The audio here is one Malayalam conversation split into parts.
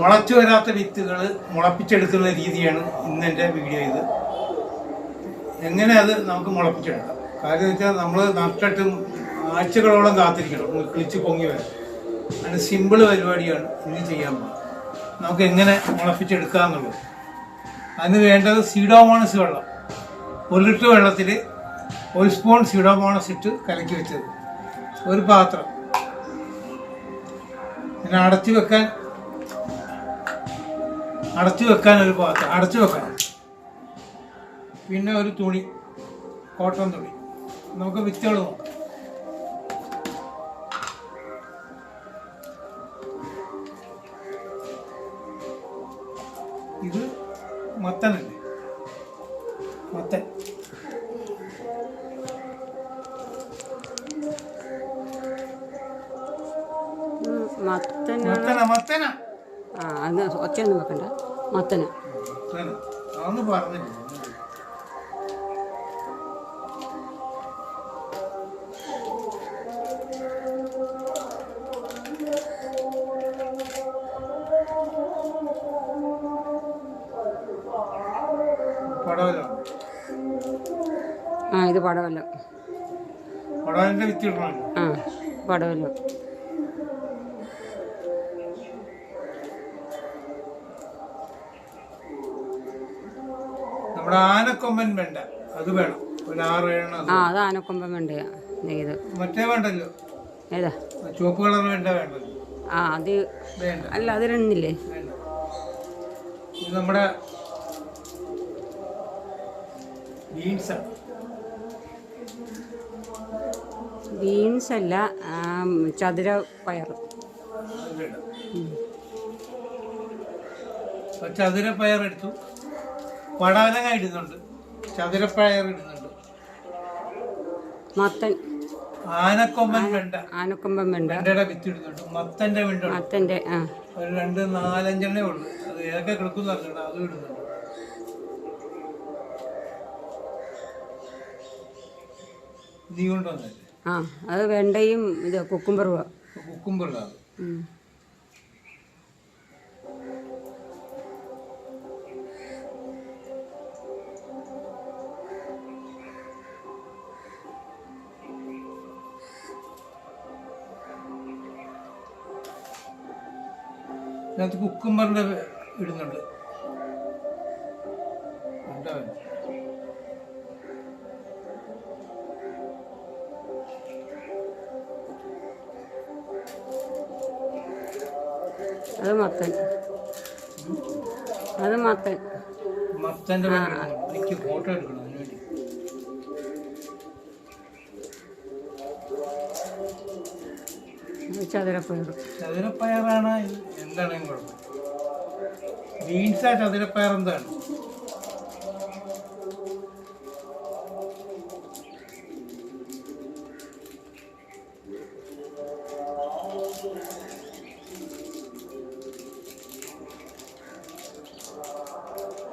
മുളച്ചു വരാത്ത വിത്തുകൾ മുളപ്പിച്ചെടുക്കുന്ന രീതിയാണ് ഇന്ന് എന്റെ വീഡിയോ ഇത്. എങ്ങനെ അത് നമുക്ക് മുളപ്പിച്ചെടുക്കാം? കാര്യം വെച്ചാൽ നമ്മൾ നട്ടിട്ടും ആഴ്ചകളോളം കാത്തിരിക്കണം. കിളിച്ച് പൊങ്ങി വരാം അതിന് സിമ്പിൾ പരിപാടിയാണ് ഇന്ന് ചെയ്യാൻ പോകുന്നത്. നമുക്ക് എങ്ങനെ മുളപ്പിച്ചെടുക്കുക എന്നുള്ളത് അതിന് വേണ്ടത് സീഡോമോണസ് വെള്ളം. ഒരു ലിറ്റർ വെള്ളത്തിൽ ഒരു സ്പൂൺ സീഡോമോണസ് ഇട്ട് കലക്കി വെച്ചത്. ഒരു പാത്രം. പിന്നെ അടച്ചു വെക്കാൻ അടച്ചു വെക്കാൻ ഒരു പാത്രം അടച്ചു വെക്കാൻ. പിന്നെ ഒരു തുണി കോട്ടൺ തുണി. നമുക്ക് വിത്തുകൾ നോക്കാം. ഇത് മത്തനല്ലേ മത്തൻ. മത്തന മത്തന. അത് ഒച്ചയൊന്നും വെക്കണ്ട. മത്തന. ആ ഇത് പടവല്ലോ പടവലിന്റെ വിത്ത് ആ പടവല്ലോ ആനക്കൊമ്പൻ വേണ്ട. അത് വേണം. ഒരു ആറ് ഏഴെണ്ണം അത്. ആ അത് ആനക്കൊമ്പൻ വേണ്ട. ഇത്. മറ്റേ വേണ്ടല്ലോ. ഏതാ? ചുവപ്പ് കളർ വേണ്ട വേണ്ടല്ലോ ആ അത് വേണ്ട. അല്ല അത് രണ്ടില്ലേ? വേണ്ട. ഇത് നമ്മുടെ ബീൻസാണ്. ബീൻസ് അല്ല ചതുര പയർ. അത് പയർ എടുത്തു. പടാലങ്ങ ഇടുന്നുണ്ട്. ചതുരപ്പയർ ഇടുന്നുണ്ട്. മത്തൻ. ആനക്കൊമ്പൻ വെണ്ട. ആനക്കൊമ്പൻ വെണ്ട. വെണ്ടയുടെ വിത്ത് ഇടുന്നുണ്ട്. മത്തന്റെ വെണ്ട മത്തന്റെ ആ. ഒരു രണ്ട് നാലഞ്ചെണ്ണേ ഉള്ളു. അത് ഏതൊക്കെ കിടക്കും അറിഞ്ഞിട്ട് അതും ഇടുന്നുണ്ട്. നീ കൊണ്ടുവന്നല്ലേ? ആ അത് വെണ്ടയും ഇത് കുക്കുംബറുവാ. കുക്കുമ്പുള്ളത് ഉം. ഇതിനകത്ത് കുക്കുംബറിന്റെ ഇടുന്നുണ്ട്? അത് മത്തൻ. അത് മത്തൻ. മത്തന്റെ എനിക്ക് ഫോട്ടോ എടുക്കണം അതിന് വേണ്ടി. ചതുരപ്പയർ. ചതുരപ്പയറാണ് എന്താണെങ്കിലും കുഴപ്പം. ബീൻസാ അതിന്റെ പേരെന്താണ്?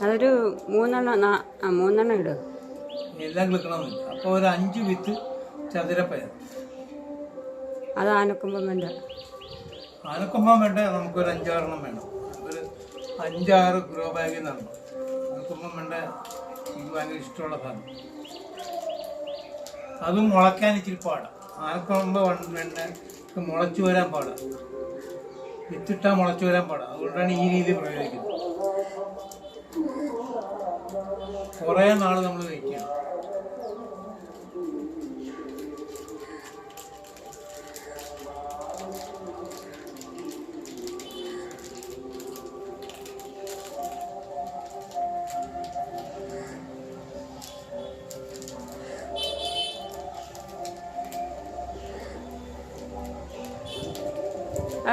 അതൊരു മൂന്നെണ്ണം മൂന്നെണ്ണം ഇട്. എല്ലാം കിളിക്കണമെന്നില്ല അപ്പോൾ ഒരു അഞ്ച് വിത്ത് ചതുരപ്പയർ. അത് ആനക്കുമ്പം വേണ്ട ആനക്കൊമ്പൻ വേണ്ട? നമുക്കൊരു അഞ്ചാറെണ്ണം വേണം. ഒരു അഞ്ചാറ് ഗ്രോ ബാഗിൽ നടണം ആനക്കൊമ്പൻ വേണ്ട? എനിക്ക് ഭയങ്കര ഇഷ്ടമുള്ള സാധനം. അതും മുളയ്ക്കാൻ ഇച്ചിരി പാടാം. ആനക്കൊമ്പ് വേണ്ട? മുളച്ചു വരാൻ പാടാം. വിത്തിട്ടാൽ മുളച്ചു വരാൻ പാടാം. അതുകൊണ്ടാണ് ഈ രീതി പ്രയോഗിക്കുന്നത്. കുറേ നാൾ നമ്മൾ വയ്ക്കണം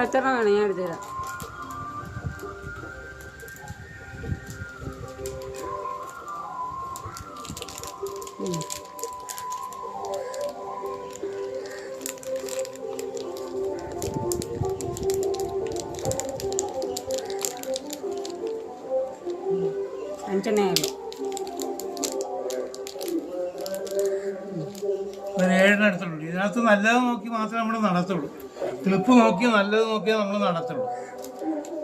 എത്ര വേണം ഞാൻ എടുത്തുതരാം. അഞ്ചെണ്ണയായാലും ഏഴെണ്ണം എടുത്തുള്ളൂ ഇതിനകത്ത് നല്ലത് നോക്കി മാത്രമേ നമ്മൾ നടത്തുള്ളൂ. ക്ലിപ്പ് നോക്കി നല്ലത് നോക്കിയാൽ നമ്മൾ നടത്തുള്ളൂ.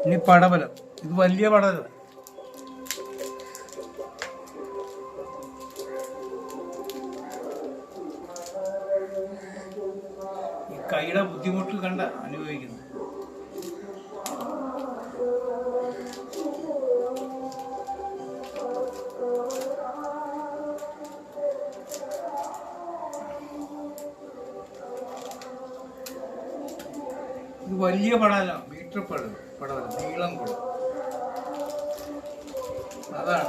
ഇനി പടവലം. ഇത് വലിയ പടവലം. ഈ കൈയുടെ ബുദ്ധിമുട്ട് കണ്ട അനുഭവിക്കുന്നു. വലിയ പടല മീറ്റർ പട പടല നീളം കൂടും അതാണ്.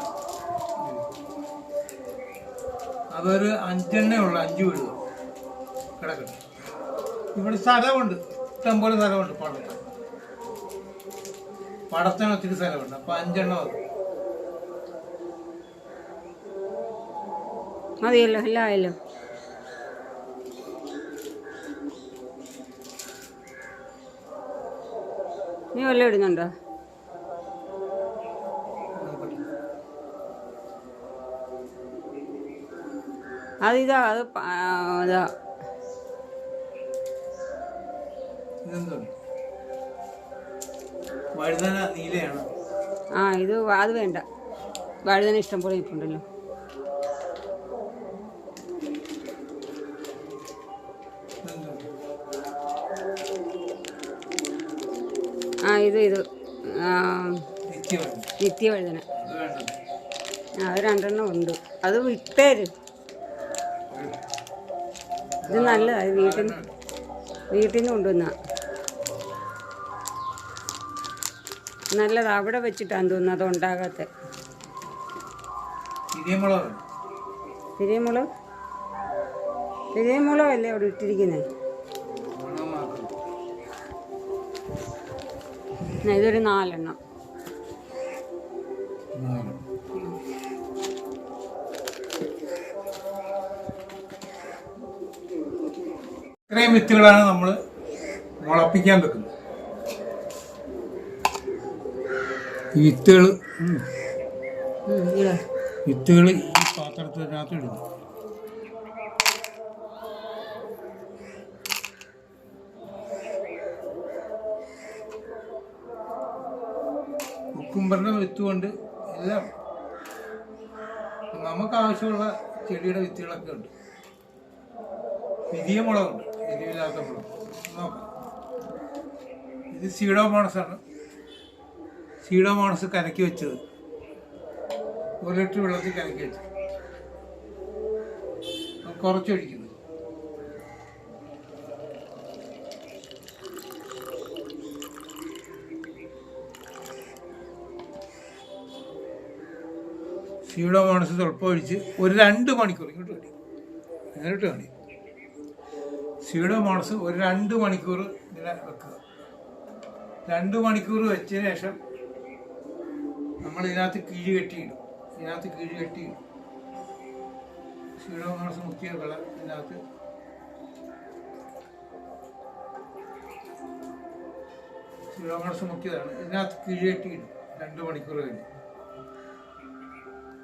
അതൊരു അഞ്ചെണ്ണേ ഉള്ളു അഞ്ച് വീട്. കിടക്കട്ടെ. ഇവിടെ സ്ഥലമുണ്ട് ഇഷ്ടംപോലെ സ്ഥലമുണ്ട് പടത്തിന്. പടത്തിന് ഒത്തിരി സ്ഥലമുണ്ട് അപ്പൊ അഞ്ചെണ്ണം അത്. മതിയല്ലോ എല്ലാം ആയല്ലോ. നീ വല്ലതും ഇടുന്നുണ്ടോ? അത് ഇതാ ആ, ഇതാ. ആ ഇത് അത് വേണ്ട. വഴുതന ഇഷ്ടം പോലെ ഇരിപ്പുണ്ടല്ലോ. ഇത് ഇത് നിത്യവഴുതന. അത് രണ്ടെണ്ണം ഉണ്ട്. അത് വിട്ടേര്. ഇത് നല്ലതാണ് വീട്ടിൽ വീട്ടിൽ നിന്ന് കൊണ്ടുവന്ന. നല്ലതാ അവിടെ വെച്ചിട്ടാണ് തോന്നുന്നു അത് ഉണ്ടാകാത്ത ഇരിയമുളക് തിരിയമുളക്? തിരിയമുളകല്ലേ അവിടെ ഇട്ടിരിക്കുന്നത് ഇതൊരു നാലെണ്ണം നാല്. ഇത്രയും വിത്തുകളാണ് നമ്മൾ മുളപ്പിക്കാൻ വെക്കുന്നത് ഈ വിത്തുകൾ. വിത്തുകൾ ഈ പാത്രത്തിനകത്ത് ഇടുന്നു കുക്കുംബറിന്റെ വിത്ത് കൊണ്ട് എല്ലാം നമുക്ക് ആവശ്യമുള്ള ചെടിയുടെ വിത്തുകളൊക്കെ ഉണ്ട്. വിധിയ മുളകുണ്ട് എരിവില്ലാത്ത മുളക്. നോക്കാം. ഇത് സീഡോ സീഡോമോണസ് കലക്കി വെച്ചത്. ഒരു ലിറ്റർ വെള്ളത്തിൽ കലക്കി വെച്ചത്. കുറച്ചൊഴിക്കും സീഡോമോണസ് തുളപ്പൊഴിച്ച് ഒരു രണ്ട് മണിക്കൂർ ഇങ്ങോട്ട് കണി നേരിട്ട് വേണ്ടി സീഡോമോണസ് ഒരു രണ്ട് മണിക്കൂർ ഇങ്ങനെ വെക്കുക. രണ്ട് മണിക്കൂർ വെച്ചതിന് ശേഷം നമ്മൾ ഇതിനകത്ത് കിഴി കെട്ടിയിടും ഇതിനകത്ത് കിഴി കെട്ടിയിടും സീഡോമോണസ് മുക്കിയ വെള്ളം ഇതിനകത്ത് സീഡോമോണസ് മുക്കിയതാണ്. ഇതിനകത്ത് കിഴി കെട്ടിയിടും രണ്ട് മണിക്കൂർ കഴിഞ്ഞ്.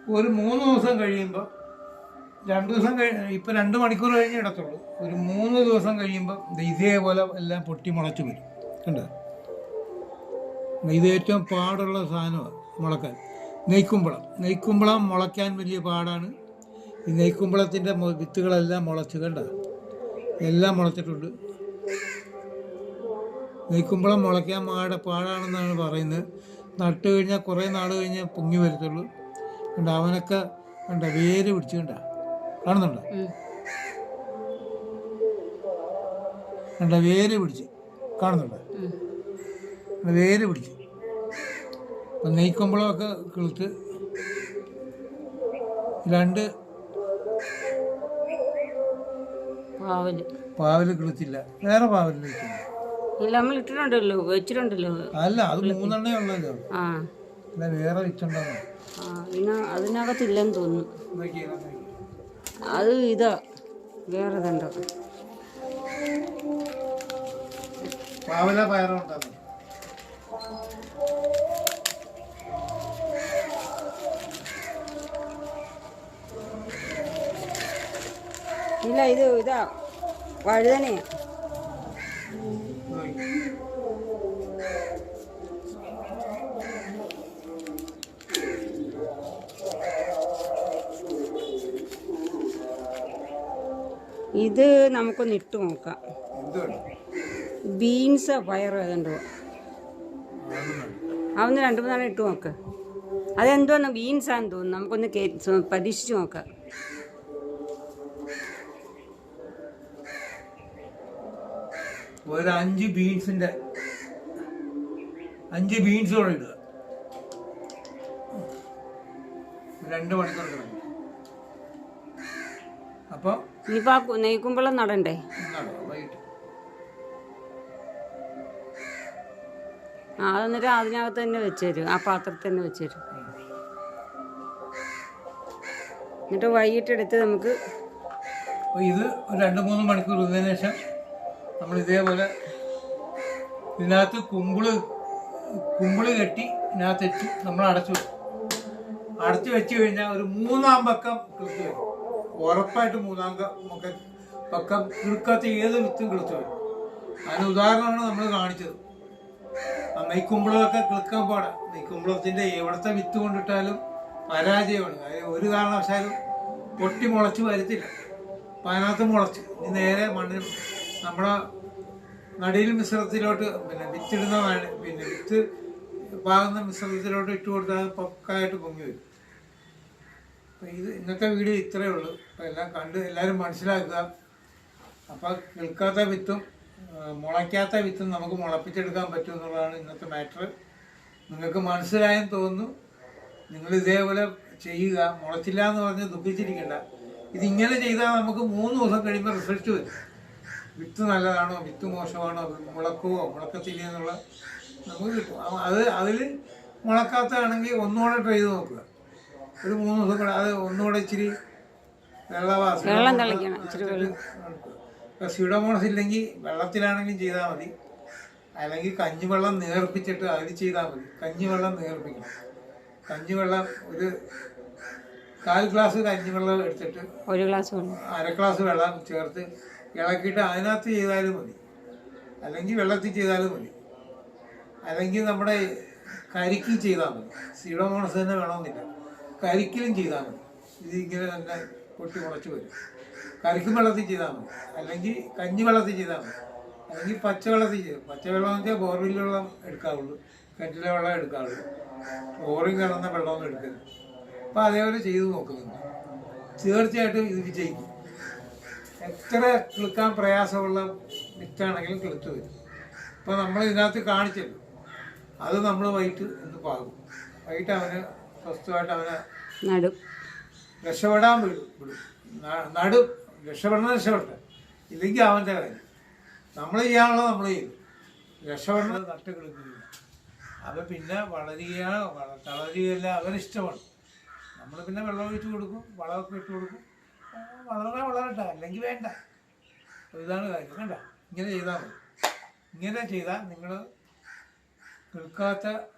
ഒരു മൂന്ന് ദിവസം കഴിയുമ്പോൾ രണ്ട് ദിവസം കഴി ഇപ്പം രണ്ട് മണിക്കൂർ കഴിഞ്ഞേ ഇടത്തുള്ളൂ. ഒരു മൂന്ന് ദിവസം കഴിയുമ്പോൾ ഇതേപോലെ എല്ലാം പൊട്ടി മുളച്ച് വരും. കണ്ടോ? ഇത് ഏറ്റവും പാടുള്ള സാധനമാണ് മുളക്കാൻ. നെയ്ക്കുമ്പളം. നെയ്ക്കുമ്പളം മുളയ്ക്കാൻ വലിയ പാടാണ്. ഈ നെയ്ക്കുമ്പളത്തിന്റെ വിത്തുകളെല്ലാം മുളച്ച് കണ്ട? എല്ലാം മുളച്ചിട്ടുണ്ട്. നെയ്ക്കുമ്പളം മുളയ്ക്കാൻ പാട പാടാണെന്നാണ് പറയുന്നത്. നട്ട് കഴിഞ്ഞാൽ കുറേ നാൾ കഴിഞ്ഞാൽ പൊങ്ങി വരത്തുള്ളൂ. കണ്ട? അവനൊക്കെ കണ്ട വേര് പിടിച്ച് കണ്ട? കാണുന്നുണ്ടോ. കണ്ട വേര് പിടിച്ച്. കാണുന്നുണ്ടോ? വേര് പിടിച്ച്. അപ്പം നെയ്ക്കുമ്പളമൊക്കെ കിളുത്ത് രണ്ട് പാവൽ. കിളുത്തില്ല. വേറെ പാവൽ ഇട്ടിട്ടുണ്ടല്ലോ വെച്ചിട്ടുണ്ടല്ലോ. അല്ല അത് മൂന്നെണ്ണേ ഉള്ളല്ലോ അല്ല വേറെ വെച്ചുണ്ടോ ആ ഇതിന അതിനകത്തില്ലെന്ന് തോന്നുന്നു. അത് ഇതാ വേറെ ഉണ്ടാകും ഇല്ല ഇത് ഇതാ വഴുതനയാ. ഇത് നമുക്കൊന്ന് ഇട്ട് നോക്കാം. ബീൻസ് പയറോ ഏതുണ്ടോ. അതൊന്നും രണ്ട് മൂന്നാളെ ഇട്ട് നോക്ക്. അതെന്തോന്ന് ബീൻസാന്ന് തോന്നുന്നു. നമുക്കൊന്ന് പരീക്ഷിച്ച് നോക്കാം. ഒരു അഞ്ച് ബീൻസിന്റെ അഞ്ച് ബീൻസ് കൂടെ ഇടുക. രണ്ട് മണിക്കൂർ കിടക്കും. ഇനിയിപ്പോൾ നെയ്ക്കുമ്പളം നടണ്ടേ? ആ അതെന്നിട്ട് അതിനകത്ത് തന്നെ വെച്ച് തരും ആ പാത്രത്തിൽ തന്നെ വെച്ച് തരും എന്നിട്ട് വൈകിട്ട് എടുത്ത് നമുക്ക് ഇത് രണ്ടു മൂന്ന് മണിക്കൂർ ഇരുന്നതിന് ശേഷം നമ്മൾ ഇതേപോലെ ഇതിനകത്ത് കുമ്പിൾ കുമ്പിൾ കെട്ടി ഇതിനകത്ത് വെച്ച് നമ്മൾ അടച്ചു അടച്ചു വെച്ച് കഴിഞ്ഞാൽ ഒരു മൂന്നാം പക്കം വരും ഉറപ്പായിട്ട് മൂന്നാം ഒക്കെ പക്കം കിളുക്കാത്ത ഏത് വിത്തും കിളുത്ത് അതിന് ഉദാഹരണമാണ് നമ്മൾ കാണിച്ചത്. ആ നെയ്ക്കുമ്പളമൊക്കെ കിളുക്കാൻ പാടാം. നെയ്ക്കുമ്പളത്തിന്റെ എവിടുത്തെ വിത്ത് കൊണ്ടിട്ടാലും പരാജയമാണ്. കാര്യം ഒരു കാരണവശാലും പൊട്ടി മുളച്ച് വരുത്തില്ല. അപ്പം അതിനകത്ത് മുളച്ച്. ഇനി നേരെ മണ്ണിൽ നമ്മുടെ നടിയിൽ മിശ്രത്തിലോട്ട് പിന്നെ വിത്തിടുന്ന പിന്നെ വിത്ത് പാകുന്ന മിശ്രത്തിലോട്ട് ഇട്ട് കൊടുത്താൽ പക്കായിട്ട് പൊങ്ങി വരും. അപ്പം ഇത് ഇന്നത്തെ വീഡിയോ ഇത്രയേ ഉള്ളൂ. അപ്പം എല്ലാം കണ്ട് എല്ലാവരും മനസ്സിലാക്കുക. അപ്പം കേൾക്കാത്ത വിത്തും മുളയ്ക്കാത്ത വിത്തും നമുക്ക് മുളപ്പിച്ചെടുക്കാൻ പറ്റും എന്നുള്ളതാണ് ഇന്നത്തെ മാറ്റർ. നിങ്ങൾക്ക് മനസ്സിലായെന്ന് തോന്നുന്നു. നിങ്ങൾ ഇതേപോലെ ചെയ്യുക. മുളച്ചില്ല എന്ന് പറഞ്ഞ് ദുഃഖിച്ചിരിക്കേണ്ട. ഇതിങ്ങനെ ചെയ്താൽ നമുക്ക് മൂന്ന് ദിവസം കഴിയുമ്പോൾ റിസൾട്ട് വരും. വിത്ത് നല്ലതാണോ വിത്ത് മോശമാണോ മുളക്കുവോ മുളക്കത്തില്ല എന്നുള്ള നമുക്ക് കിട്ടും. അത് അതിൽ മുളക്കാത്തതാണെങ്കിൽ ഒന്നുകൂടെ ട്രൈ ചെയ്ത് നോക്കുക. ഒരു മൂന്ന് ദിവസം കൂടെ അത് ഒന്നുകൂടെ ഇച്ചിരി വെള്ളം തളിക്കണം ഇച്ചിരി വെള്ളം. സ്യൂഡോമോണസ് ഇല്ലെങ്കിൽ വെള്ളത്തിലാണെങ്കിലും ചെയ്താൽ മതി. അല്ലെങ്കിൽ കഞ്ഞിവെള്ളം നേർപ്പിച്ചിട്ട് അതിൽ ചെയ്താൽ മതി. കഞ്ഞിവെള്ളം നേർപ്പിക്കണം. കഞ്ഞിവെള്ളം ഒരു കാൽ ഗ്ലാസ് കഞ്ഞിവെള്ളം എടുത്തിട്ട് ഒരു ഗ്ലാസ് അര ഗ്ലാസ് വെള്ളം ചേർത്ത് ഇളക്കിയിട്ട് അതിനകത്ത് ചെയ്താലും മതി. അല്ലെങ്കിൽ വെള്ളത്തിൽ ചെയ്താലും മതി. അല്ലെങ്കിൽ നമ്മുടെ കരിക്ക് ചെയ്താൽ മതി. സീഡോമോണസ് തന്നെ വേണമെന്നില്ല. കരിക്കിലും ചെയ്താൽ മതി. കൊട്ടി തന്നെ പൊട്ടി മുളച്ച് വരും. കരിക്കും വെള്ളത്തിൽ ചെയ്താൽ മതി. അല്ലെങ്കിൽ കഞ്ഞി വെള്ളത്തിൽ ചെയ്താൽ മതി. അല്ലെങ്കിൽ പച്ചവെള്ളത്തിൽ ചെയ്യും പച്ചവെള്ളം എന്ന് വെച്ചാൽ ബോർവെൽ വെള്ളം എടുക്കാവുള്ളൂ. കിണറ്റിലെ വെള്ളം എടുക്കാവുള്ളൂ. ബോറിൽ കിടന്ന വെള്ളമൊന്നും എടുക്കരുത്. അപ്പോൾ അതേപോലെ ചെയ്തു നോക്കുന്നുണ്ട്. തീർച്ചയായിട്ടും ഇത് വിജയിക്കും. എത്ര കിളുക്കാൻ പ്രയാസമുള്ള വിറ്റാണെങ്കിലും കിളുത്ത് വരും. ഇപ്പോൾ നമ്മൾ ഇതിനകത്ത് കാണിച്ചല്ലോ. അത് നമ്മൾ വൈകിട്ട് ഇന്ന് പാകും. വൈകിട്ട് അവന് സ്വസ്ഥമായിട്ട് അവനെ നടും. രക്ഷപ്പെടാൻ വിടും നടും. രക്ഷപ്പെടണം രക്ഷപ്പെട്ടെ ഇല്ലെങ്കിൽ അവന്റെ കാര്യം. നമ്മൾ ചെയ്യാനുള്ളത് നമ്മൾ ചെയ്യും. രക്ഷപ്പെടണം നട്ട് അവൻ അവ പിന്നെ വളരുകയാണ് വള- തളരുകയല്ല അവനിഷ്ടമാണ് നമ്മൾ പിന്നെ വെള്ളം ഒഴിച്ച് കൊടുക്കും വളമൊക്കെ ഇട്ട് കൊടുക്കും. വളരെ വളരട്ടെ അല്ലെങ്കിൽ വേണ്ട. അപ്പോൾ ഇതാണ് കാര്യം. കണ്ട? ഇങ്ങനെ ചെയ്താൽ മതി. ഇങ്ങനെ ചെയ്താൽ നിങ്ങൾ കിളുക്കാത്ത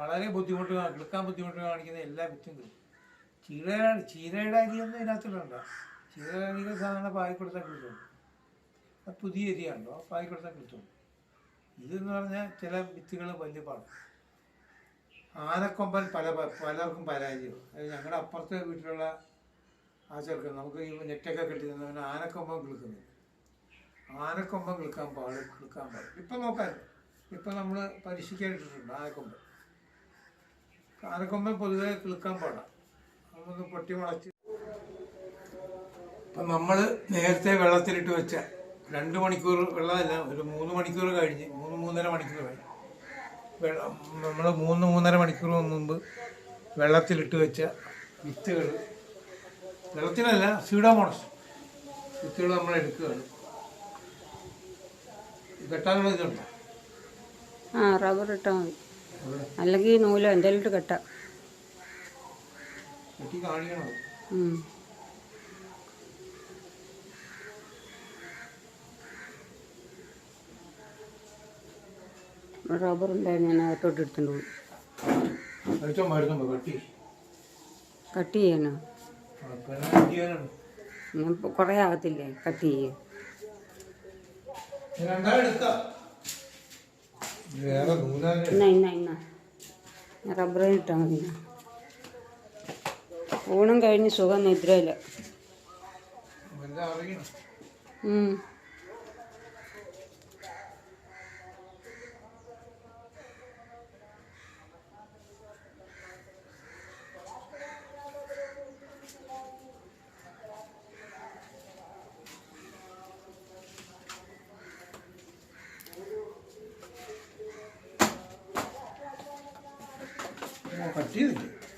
വളരെ ബുദ്ധിമുട്ട് എടുക്കാൻ ബുദ്ധിമുട്ട് കാണിക്കുന്ന എല്ലാ വിത്തും കിട്ടും. ചീര ചീരയുടെ അരിയൊന്നും ഇതിനകത്തിടണ്ട. ചീരയുടെ അരികൾ സാധാരണ പായി കൊടുത്താൽ കിട്ടും. പുതിയ അരിയാണല്ലോ പായി കൊടുത്താൽ കിട്ടും. ഇതെന്ന് പറഞ്ഞാൽ ചില വിത്തുകൾ വലിയ പാടും. ആനക്കൊമ്പൻ പല പലർക്കും പരാജയം. അത് ഞങ്ങളുടെ അപ്പുറത്തെ വീട്ടിലുള്ള ആ ചെറുക്കൻ നമുക്ക് ഈ നെറ്റൊക്കെ കെട്ടി തന്നവന് ആനക്കൊമ്പൻ കിളുക്കുന്നത് ആനക്കൊമ്പൻ കിളുക്കാൻ പാടും കിളുക്കാൻ പാടും. ഇപ്പം നോക്കാൻ. ഇപ്പം നമ്മൾ പരീക്ഷിക്കാൻ ഇട്ടിട്ടുണ്ട് ആനക്കൊമ്പൻ. ആനക്കൊമ്പൻ പൊതുവെ കിളുക്കാൻ പാടാം. അതൊന്ന് പൊട്ടി മുളച്ച്. ഇപ്പം നമ്മൾ നേരത്തെ വെള്ളത്തിലിട്ട് വെച്ച രണ്ട് മണിക്കൂർ വെള്ളമല്ല ഒരു മൂന്ന് മണിക്കൂർ കഴിഞ്ഞ് മൂന്ന് മൂന്നര മണിക്കൂർ കഴിഞ്ഞ്. വെള്ളം നമ്മൾ മൂന്ന് മൂന്നര മണിക്കൂർ മുമ്പ് വെള്ളത്തിലിട്ട് വെച്ച വിത്തുകൾ. വെള്ളത്തിലല്ല സ്യൂഡോമോണസ് വിത്തുകൾ നമ്മൾ എടുക്കുകയാണ്. കെട്ടാനുള്ള ഇതുണ്ടോ? ആ റബ്ബർ ഇട്ടാൽ മതി. അല്ലെങ്കിൽ നൂലോ എന്തെങ്കിലും ഇട്ട് കെട്ടാം. റബ്ബർ ഉണ്ടായിരുന്നു ഞാൻ അകത്തോട്ട് എടുത്തുകൊണ്ട് പോയി. കെട്ടി. ചെയ്യാനോ? കുറേ ആകത്തില്ലേ കട്ട് ചെയ്യാൻ രണ്ടാം എടുക്കാം വേറെ നൂലാന്റെ ഇന്ന ഇന്ന ഇന്ന. ഞാൻ റബ്ബർ ഇട്ടാൽ മതി. ഊണും കഴിഞ്ഞ് സുഖം നിദ്രയില്ല.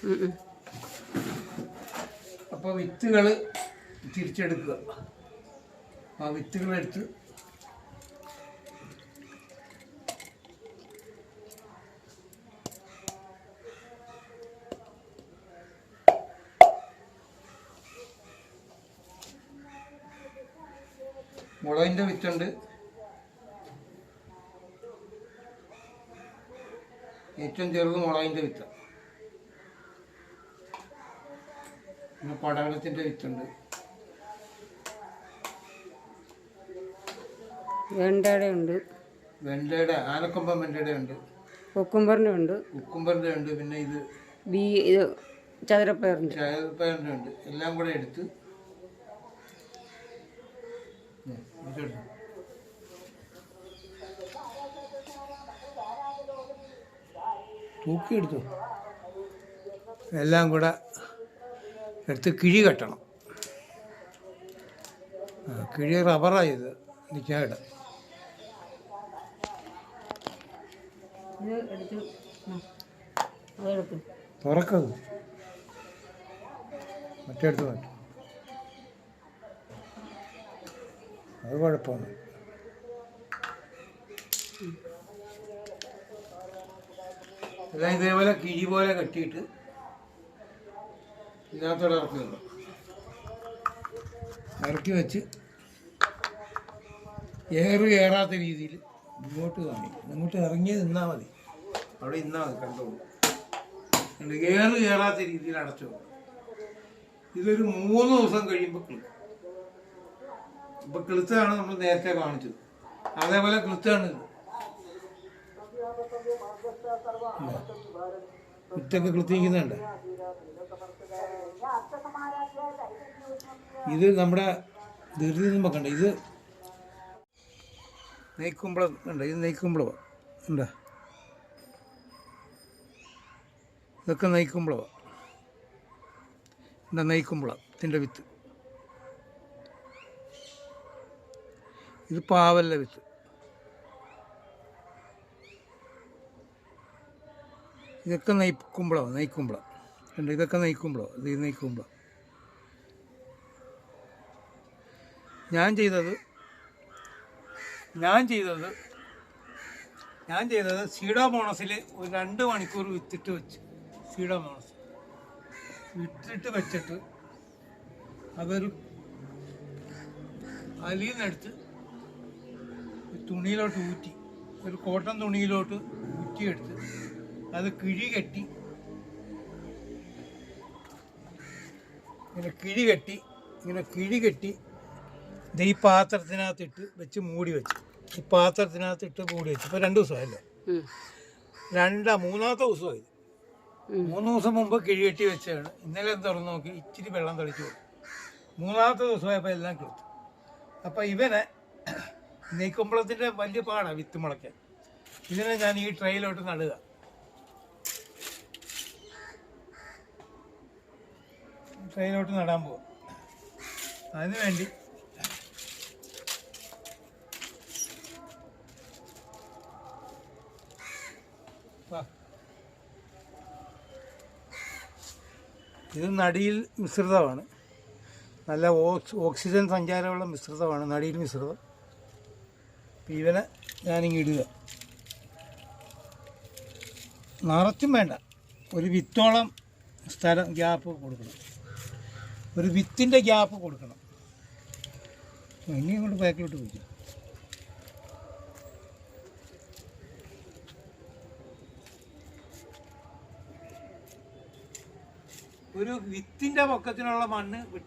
ഉം. അപ്പോൾ വിത്തുകൾ തിരിച്ചെടുക്കുക. ആ വിത്തുകളെടുത്ത് മുളകിന്റെ വിത്തുണ്ട്. ഏറ്റവും ചെറുത് മുളകിന്റെ വിത്ത്. പിന്നെ പടവലത്തിന്റെ വിത്തുണ്ട്. വെണ്ടയുടെ ഉണ്ട് വെണ്ടയുടെ ആനക്കൊമ്പൻ വെണ്ടയുടെ ഉണ്ട് കുക്കുംബറിന്റെ ഉണ്ട് കുക്കുംബറിന്റെ ഉണ്ട് പിന്നെ ഇത് ബി ഇത് ചതുരപ്പയറിന്റെ. ചതുരപ്പയറിന്റെ ഉണ്ട് എല്ലാം കൂടെ എടുത്ത്. തൂക്കിയെടുത്തു? എല്ലാം കൂടെ എടുത്ത് കിഴി കെട്ടണം. കിഴി റബ്ബറായത് അതെടുക്കും തുറക്കത് മറ്റേടുത്ത് മാറ്റും അത് കുഴപ്പമാണ് എല്ലാം ഇതേപോലെ കിഴി പോലെ കെട്ടിയിട്ട് ഇതിനകത്തോടെ ഇറക്കി വെക്കണം ഇറക്കി വെച്ച് ഏറ് കയറാത്ത രീതിയിൽ ഇങ്ങോട്ട് കാണിക്കും. ഇങ്ങോട്ട് ഇറങ്ങി നിന്നാൽ മതി. അവിടെ നിന്നാൽ മതി കണ്ടോളൂ. ഏറ് കയറാത്ത രീതിയിൽ അടച്ചു ഇതൊരു മൂന്ന് ദിവസം കഴിയുമ്പോൾ കിളുക്കും ഇപ്പൊ കിളുത്താണ് നമ്മൾ നേരത്തെ കാണിച്ചത്. അതേപോലെ കിളുത്താണ് ഇത്. വിത്തൊക്കെ കിളുത്തിരിക്കുന്നുണ്ട്. ഇത് നമ്മുടെ ധൃതി നിന്ന് കണ്ട ഇത് നെയ്ക്കുമ്പളം ഉണ്ട് ഇത് നെയ്ക്കുമ്പളവാ ഉണ്ട് ഇതൊക്കെ നെയ്ക്കുമ്പളവാ. എന്താ നെയ്ക്കുമ്പളത്തിന്റെ വിത്ത്. ഇത് പാവല്ല വിത്ത്. ഇതൊക്കെ നെയ്ക്കുമ്പളോ നെയ്ക്കുമ്പളം. ഉണ്ട് ഇതൊക്കെ നെയ്ക്കുമ്പളോ ഇത് നെയ്ക്കുമ്പളം. ഞാൻ ചെയ്തത് ഞാൻ ചെയ്തത് ഞാൻ ചെയ്തത് സീഡോമോണസിൽ ഒരു രണ്ട് മണിക്കൂർ വിത്തിട്ട് വെച്ച് സീഡോമോണസ്. വിത്തിട്ട് വെച്ചിട്ട് അതൊരു അലിയിൽ നിന്നെടുത്ത് തുണിയിലോട്ട് ഊറ്റി ഒരു കോട്ടൺ തുണിയിലോട്ട് ഊറ്റിയെടുത്ത് അത് കിഴി കെട്ടി ഇങ്ങനെ കിഴി കെട്ടി ഇങ്ങനെ കിഴി കെട്ടി ഇത് ഈ പാത്രത്തിനകത്തിട്ട് വെച്ച് മൂടി വെച്ചു. ഈ പാത്രത്തിനകത്തിട്ട് മൂടി വെച്ചു. ഇപ്പൊ രണ്ട് ദിവസമായല്ലേ. രണ്ടാ മൂന്നാമത്തെ ദിവസമായി. മൂന്ന് ദിവസം മുമ്പ് കിഴികെട്ടി വെച്ചാണ്. ഇന്നലെ തുറന്നു നോക്കി ഇച്ചിരി വെള്ളം തളിച്ചു കൊടുത്തു. മൂന്നാമത്തെ ദിവസമായപ്പോൾ എല്ലാം കിളുത്തു അപ്പോൾ ഇവനെ നെയ്ക്കുമ്പളത്തിന്റെ വലിയ പാടാണ് വിത്ത് മുളയ്ക്കാൻ. ഇതിനെ ഞാൻ ഈ ട്രെയിലോട്ട് നടുക. ട്രെയിലോട്ട് നടാൻ പോവാം. അതിന് ഇത് നടിയിൽ മിശ്രിതമാണ്. നല്ല ഓക്സ് ഓക്സിജൻ സഞ്ചാരമുള്ള മിശ്രിതമാണ് നടിയിൽ മിശ്രിതം. ഇവനെ ഞാനിങ്ങ് ഇടുക. നിറച്ചും വേണ്ട. ഒരു വിത്തോളം സ്ഥലം ഗ്യാപ്പ് കൊടുക്കണം. ഒരു വിത്തിന്റെ ഗ്യാപ്പ് കൊടുക്കണം. ഇനി ഇങ്ങോട്ട് ബാക്കിലോട്ട് വയ്ക്കും ഒരു വിത്തിന്റെ പൊക്കത്തിനുള്ള മണ്ണ് വി-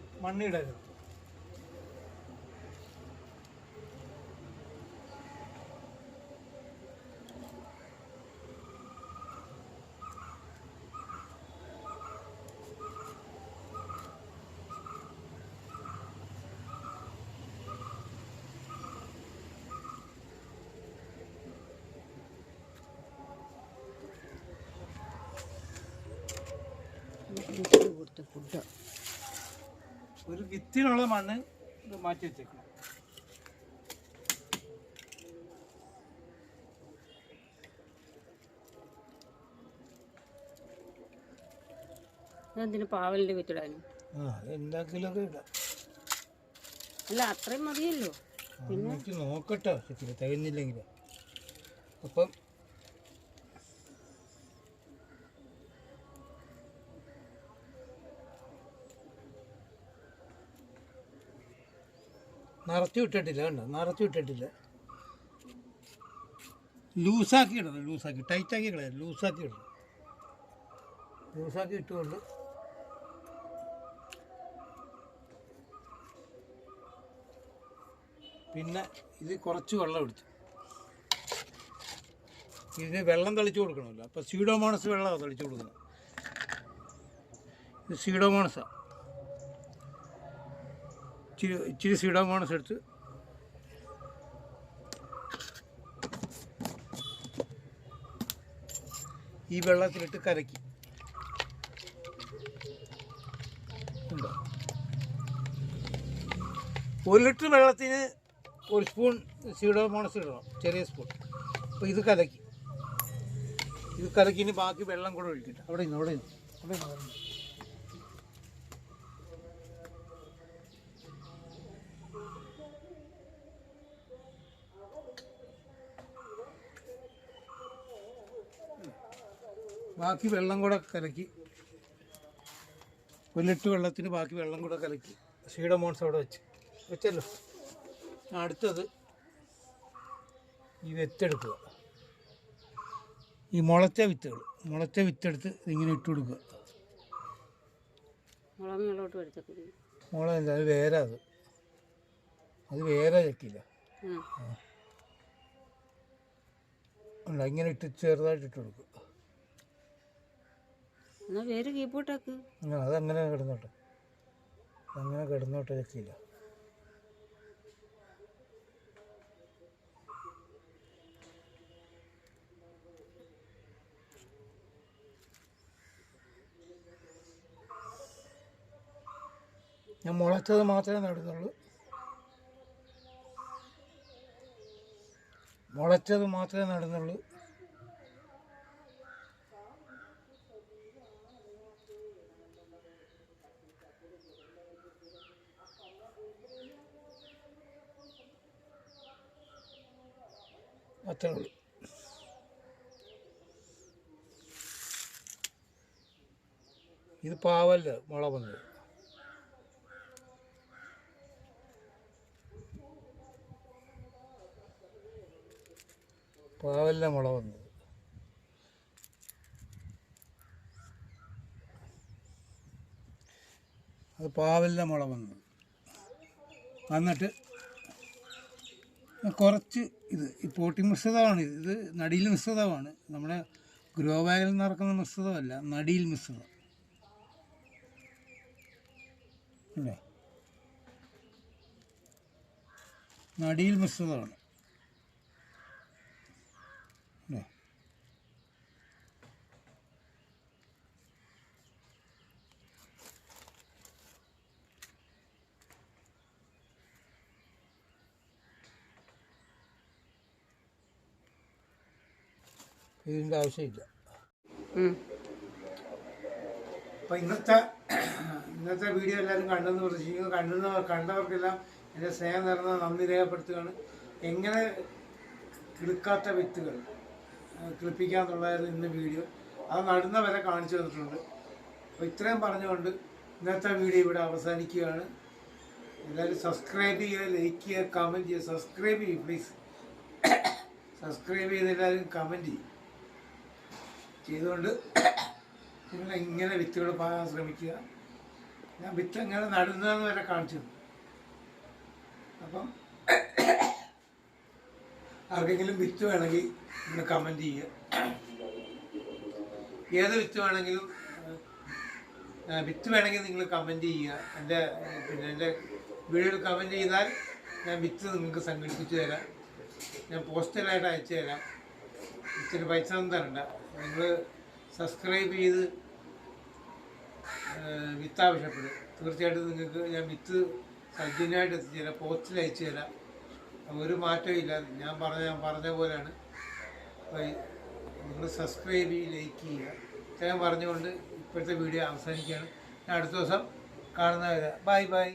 മണ്ണ് ഫുഡ്. ഒരു വിത്തിനുള്ള മണ്ണ് ഇത് മാറ്റി വെച്ചേക്കണം. അതെന്തിനു പാവലിന്റെ വിത്തിടാനും അല്ല അത്രയും മതിയല്ലോ. പിന്നെ നോക്കട്ടെ തികഞ്ഞില്ലെങ്കിൽ അപ്പം നിറച്ചു വിട്ടിട്ടില്ല കണ്ടോ? നിറച്ചു വിട്ടിട്ടില്ല. ലൂസാക്കി ഇടണം ലൂസാക്കി. ടൈറ്റാക്കി കളയാം ലൂസാക്കി ഇടണം. ലൂസാക്കി ഇട്ടുകൊണ്ട്. പിന്നെ ഇത് കുറച്ച് വെള്ളം എടുത്തു. ഇതിന് വെള്ളം തളിച്ചു കൊടുക്കണമല്ലോ. അപ്പോൾ സീഡോമോണസ് വെള്ളമാണ് തളിച്ചു കൊടുക്കുന്നത്. ഇത് സീഡോമോണസാണ് ഇച്ചിരി ഇച്ചിരി സീഡോമോണസ് എടുത്ത് ഈ വെള്ളത്തിലിട്ട് കരക്കി ഒരു ലിറ്റർ വെള്ളത്തിന് ഒരു സ്പൂൺ സീഡോമോണസ് ഇടണം ചെറിയ സ്പൂൺ. അപ്പോൾ ഇത് കലക്കി. ഇത് കലക്കിന് ബാക്കി വെള്ളം കൂടെ ഒഴിക്കട്ടെ. അവിടെ നിന്ന് അവിടെ നിന്ന് അവിടെ നിന്ന്, ബാക്കി വെള്ളം കൂടെ കലക്കി. പുല്ലിട്ട് ലിറ്റർ വെള്ളത്തിന് ബാക്കി വെള്ളം കൂടെ കലക്കി. ഷീഡമോൺസ് അവിടെ വെച്ച്. വെച്ചല്ലോ. അടുത്തത് ഈ വിത്തെടുക്കുക. ഈ മുളച്ച വിത്തുകൾ. മുളച്ച വിത്തെടുത്ത് ഇങ്ങനെ ഇട്ട് കൊടുക്കുക. മുളകല്ല അത് വേറെ അത്. അത് വേറെ ചക്കില്ല അല്ല ഇങ്ങനെ ഇട്ട് ചെറുതായിട്ട് ഇട്ട് കൊടുക്കുക. എന്നാൽ വേര് കീപ്പോട്ടാക്ക് അതങ്ങനെ കിടന്നോട്ടെ. അങ്ങനെ കിടന്നോട്ടെ രക്ഷയില്ല ഞാൻ മുളച്ചത് മാത്രമേ നടുന്നുള്ളൂ മുളച്ചത് മാത്രമേ നടുന്നുള്ളൂ. അത്രേ ഉള്ളൂ. ഇത് പാവല്ല മുള വന്നത്. പാവല്ല മുള വന്നത്. അത് പാവല്ല മുള വന്നത്. വന്നിട്ട് കുറച്ച് ഇത് ഈ പോട്ടി മിശ്രിതമാണ് ഇത്. ഇത് നടിയിൽ മിശ്രിതമാണ്. നമ്മുടെ ഗ്രോ ബാഗിൽ നടക്കുന്ന മിശ്രിതമല്ല നടിയിൽ മിശ്രിതം. അല്ലേ? നടിയിൽ മിശ്രിതമാണ്. ഇതിന്റെ ആവശ്യമില്ല. അപ്പോൾ ഇന്നത്തെ ഇന്നത്തെ വീഡിയോ എല്ലാവരും കണ്ടെന്ന് പ്രതീക്ഷിക്കുന്നു. കണ്ടെന്ന് കണ്ടവർക്കെല്ലാം എന്റെ സ്നേഹം നിറഞ്ഞ നന്ദി രേഖപ്പെടുത്തുകയാണ്. എങ്ങനെ കിളുക്കാത്ത വിത്തുകൾ കിളിപ്പിക്കുക എന്നുള്ളതായിരുന്നു ഇന്ന് വീഡിയോ. അത് നടുന്ന വരെ കാണിച്ചു തന്നിട്ടുണ്ട്. അപ്പോൾ ഇത്രയും പറഞ്ഞുകൊണ്ട് ഇന്നത്തെ വീഡിയോ ഇവിടെ അവസാനിക്കുകയാണ്. എല്ലാവരും സബ്സ്ക്രൈബ് ചെയ്യുക ലൈക്ക് ചെയ്യുക കമന്റ് ചെയ്യുക. സബ്സ്ക്രൈബ് ചെയ്യും പ്ലീസ്. സബ്സ്ക്രൈബ് ചെയ്ത് എല്ലാവരും കമന്റ് ചെയ്യും. ചെയ്തുകൊണ്ട് നിങ്ങൾ ഇങ്ങനെ വിത്തുകൾ പാകാൻ ശ്രമിക്കുക. ഞാൻ വിത്ത് എങ്ങനെ നടുന്നതെന്ന് വരെ കാണിച്ചു. അപ്പം ആർക്കെങ്കിലും വിത്ത് വേണമെങ്കിൽ നിങ്ങൾ കമന്റ് ചെയ്യുക. ഏത് വിത്ത് വേണമെങ്കിലും വിത്ത് വേണമെങ്കിൽ നിങ്ങൾ കമന്റ് ചെയ്യുക. എന്റെ പിന്നെ എന്റെ വീഡിയോയിൽ കമന്റ് ചെയ്താൽ ഞാൻ വിത്ത് നിങ്ങൾക്ക് സംഘടിപ്പിച്ചു തരാം. ഞാൻ പോസ്റ്റലായിട്ട് അയച്ചു തരാം. ഇച്ചിരി പൈസ ഒന്നും തരണ്ട. നിങ്ങൾ സബ്സ്ക്രൈബ് ചെയ്ത് വിത്ത് ആവശ്യപ്പെടും. തീർച്ചയായിട്ടും നിങ്ങൾക്ക് ഞാൻ വിത്ത് സൗജന്യമായിട്ട് എത്തിച്ചു തരാം പോസ്റ്റിൽ അയച്ചു തരാം ഒരു മാറ്റവും ഇല്ല. ഞാൻ പറഞ്ഞ ഞാൻ പറഞ്ഞ പോലെയാണ്. നിങ്ങൾ സബ്സ്ക്രൈബ് ചെയ്യുക ലൈക്ക് ചെയ്യുക. ഇത്രയും പറഞ്ഞുകൊണ്ട് ഇപ്പോഴത്തെ വീഡിയോ അവസാനിക്കുകയാണ്. ഞാൻ അടുത്ത ദിവസം കാണുന്നവരെ. Bye bye